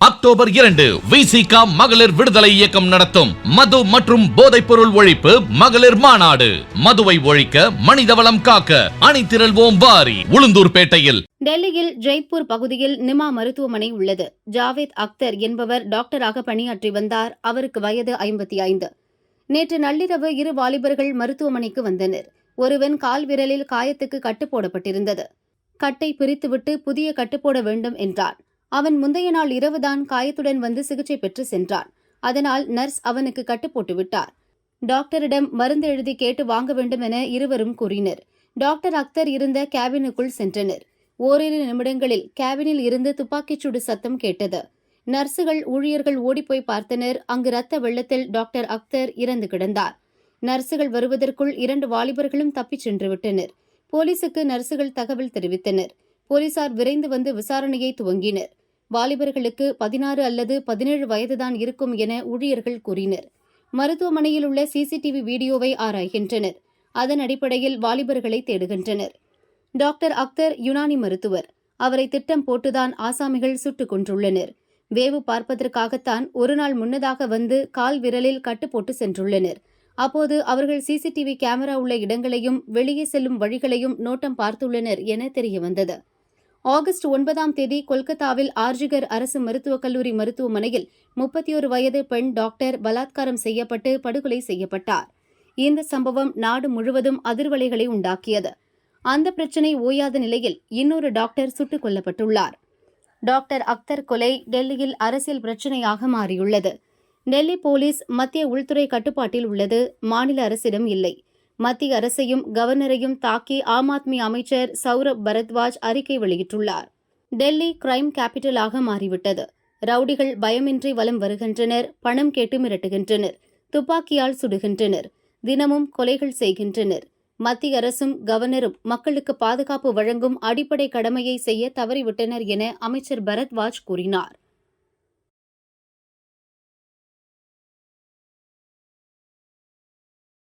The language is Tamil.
அக்டோபர் இரண்டு விசிகா மகளிர் விடுதலை இயக்கம் நடத்தும். மது மற்றும் போதைப் பொருள் ஒழிப்பு மகளிர் மாநாடு. மதுவை ஒழிக்க மனிதவளம் காக்க அணிதிரள்வோம் வாரி உளுந்தூர்பேட்டையில் டெல்லியில் ஜெய்ப்பூர் பகுதியில் நிமா மருத்துவமனை உள்ளது. ஜாவேத் அக்தர் என்பவர் டாக்டராக பணியாற்றி வந்தார். அவருக்கு வயது ஐம்பத்தி ஐந்து. நேற்று நள்ளிரவு இரு வாலிபர்கள் மருத்துவமனைக்கு வந்தனர். ஒருவன் கால் விரலில் காயத்துக்கு கட்டு போடப்பட்டிருந்தது. கட்டை பிரித்துவிட்டு புதிய கட்டு போட வேண்டும் என்றான் அவன் முந்தைய நாள் இரவுதான் காயத்துடன் வந்து சிகிச்சை பெற்று சென்றான். அதனால் நர்ஸ் அவனுக்கு கட்டு போட்டுவிட்டார். டாக்டரிடம் மருந்து எழுதி கேட்டு வாங்க வேண்டும் என இருவரும் கூறினர். டாக்டர் அக்தர் இருந்த கேபினுக்குள் சென்றனர். ஓரிரு நிமிடங்களில் கேபினில் இருந்து துப்பாக்கிச் சூடு சத்தம் கேட்டது. நர்சுகள் ஊழியர்கள் ஓடிப்போய் பார்த்தனர். அங்கு ரத்த வெள்ளத்தில் டாக்டர் அக்தர் இறந்து கிடந்தார். நர்சுகள் வருவதற்குள் இரண்டு வாலிபர்களும் தப்பிச் சென்று விட்டனர் போலீசுக்கு நர்சுகள் தகவல் தெரிவித்தனர். போலீசார் விரைந்து வந்து விசாரணையை துவங்கினர். வாலிபர்களுக்கு பதினாறு அல்லது பதினேழு வயதுதான் இருக்கும் என ஊழியர்கள் கூறினர். மருத்துவமனையில் உள்ள சிசிடிவி வீடியோவை ஆராய்கின்றனர். அதன் அடிப்படையில் வாலிபர்களை தேடுகின்றனர். டாக்டர் அக்தர் யுனானி மருத்துவர். அவரை திட்டம் போட்டுதான் ஆசாமிகள் சுட்டுக் கொன்றுள்ளனர். வேவு பார்ப்பதற்காகத்தான் ஒரு நாள் முன்னதாக வந்து கால் விரலில் கட்டு போட்டு சென்றுள்ளனர். அப்போது அவர்கள் சிசிடிவி கேமரா உள்ள இடங்களையும் வெளியே செல்லும் வழிகளையும் நோட்டம் பார்த்துள்ளனர் என தெரியவந்தது. ஆகஸ்ட் ஒன்பதாம் தேதி கொல்கத்தாவில் ஆர்ஜிகர் அரசு மருத்துவக் கல்லூரி மருத்துவமனையில் முப்பத்தியோரு வயது பெண் டாக்டர் பலாத்காரம் செய்யப்பட்டு படுகொலை செய்யப்பட்டார். இந்த சம்பவம் நாடு முழுவதும் அதிர்வலைகளை உண்டாக்கியது. அந்த பிரச்சினை ஓயாத நிலையில் இன்னொரு டாக்டர் சுட்டுக் கொல்லப்பட்டுள்ளார். டாக்டர் அக்தர் கொலை டெல்லியில் அரசியல் பிரச்சினையாக மாறியுள்ளது. டெல்லி போலீஸ் மத்திய உள்துறை கட்டுப்பாட்டில் உள்ளது மாநில அரசிடம் இல்லை. மத்திய அரசையும் கவர்னரையும் தாக்கி ஆம் ஆத்மி அமைச்சர் சௌரப் பரத்வாஜ் அறிக்கை வெளியிட்டுள்ளார். டெல்லி கிரைம் கேபிட்டலாக மாறிவிட்டது. ரவுடிகள் பயமின்றி வலம் வருகின்றனர் பணம் கேட்டு மிரட்டுகின்றனர் துப்பாக்கியால் சுடுகின்றனர் தினமும் கொலைகள் செய்கின்றனர். மத்திய அரசும் கவர்னரும் மக்களுக்கு பாதுகாப்பு வழங்கும் அடிப்படை கடமையை செய்ய தவறிவிட்டனர் என அமைச்சர் பரத்வாஜ் கூறினார்.